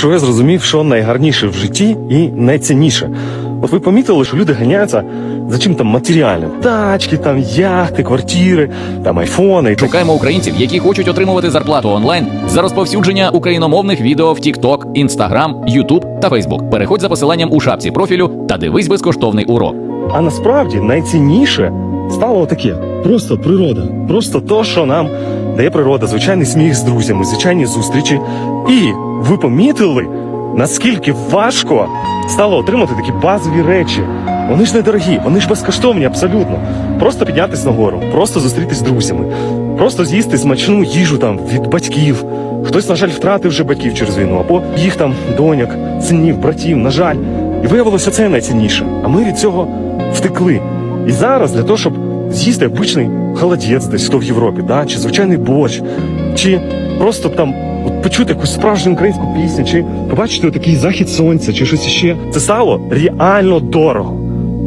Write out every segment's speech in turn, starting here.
що я зрозумів, що найгарніше в житті і найцінніше. От ви помітили, що люди ганяються за чим там матеріальним: тачки, там яхти, квартири, там айфони. Шукаємо українців, які хочуть отримувати зарплату онлайн за розповсюдження україномовних відео в TikTok, Instagram, YouTube та Facebook. Переходь за посиланням у шапці профілю та дивись безкоштовний урок. А насправді найцінніше стало таке: просто природа, просто то, що нам дає природа, звичайний сміх з друзями, звичайні зустрічі. І ви помітили, наскільки важко стало отримати такі базові речі. Вони ж недорогі, вони ж безкоштовні абсолютно. Просто піднятися на гору, просто зустрітись з друзями, просто з'їсти смачну їжу там від батьків. Хтось, на жаль, втратив вже батьків через війну, або їх там доньок, синів, братів, на жаль. І виявилося це найцінніше. А ми від цього втекли. І зараз для того, щоб з'їсти обичний холодець десь хто в Європі, да? чи звичайний борщ, чи просто там почути якусь справжню українську пісню, чи побачити такий захід сонця, чи щось іще. Це стало реально дорого.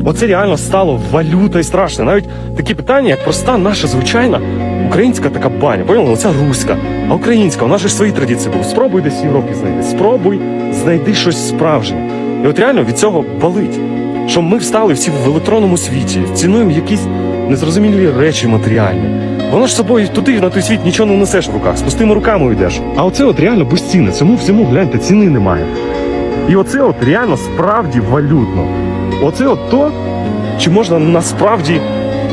Оце реально стало валютою страшне. Навіть такі питання, як проста наша звичайна українська така баня. Поняли? Оця руська, а українська, нас ж свої традиції були. Спробуй десь в Європі знайти. Спробуй знайди щось справжнє. І от реально від цього болить. Що ми встали всі в електронному світі, цінуємо якісь незрозумілі речі матеріальні. Воно ж собою туди на той світ нічого не несеш в руках, з пустими руками йдеш. А оце от реально безцінне. Цьому всьому гляньте, ціни немає. І оце от реально справді валютно. Оце от то, чи можна насправді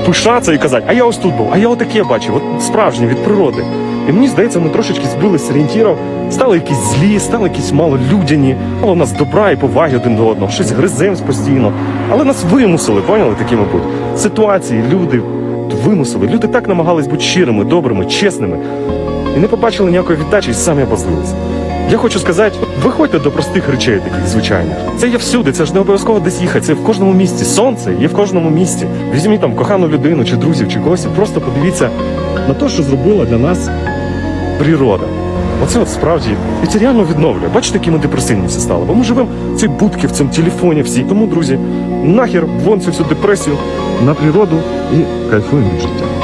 пишатися і казати, а я ось тут був, а я отаке бачив, от справжнє від природи. І мені здається, ми трошечки збилися з орієнтірів, стали якісь злі, стали якісь малолюдяні, мало нас добра і поваги один до одного, щось гриземось постійно. Але нас вимусили, поняли такими бути. Ситуації, люди вимусили. Люди так намагались бути щирими, добрими, чесними. І не побачили ніякої віддачі і самі обозлилися. Я хочу сказати, виходьте до простих речей, таких звичайних. Це є всюди, це ж не обов'язково десь їхати, це в кожному місті. Сонце є в кожному місті. Візьміть там кохану людину, чи друзів, чи когось, і просто подивіться на те, що зробила для нас природа. Оце от справді і це реально відновлює. Бачите, які ми депресивні всі стали. Бо ми живемо в цій будці, в цьому телефоні всі. Тому, друзі, нахер вон цю всю депресію на природу і кайфуємо від життя.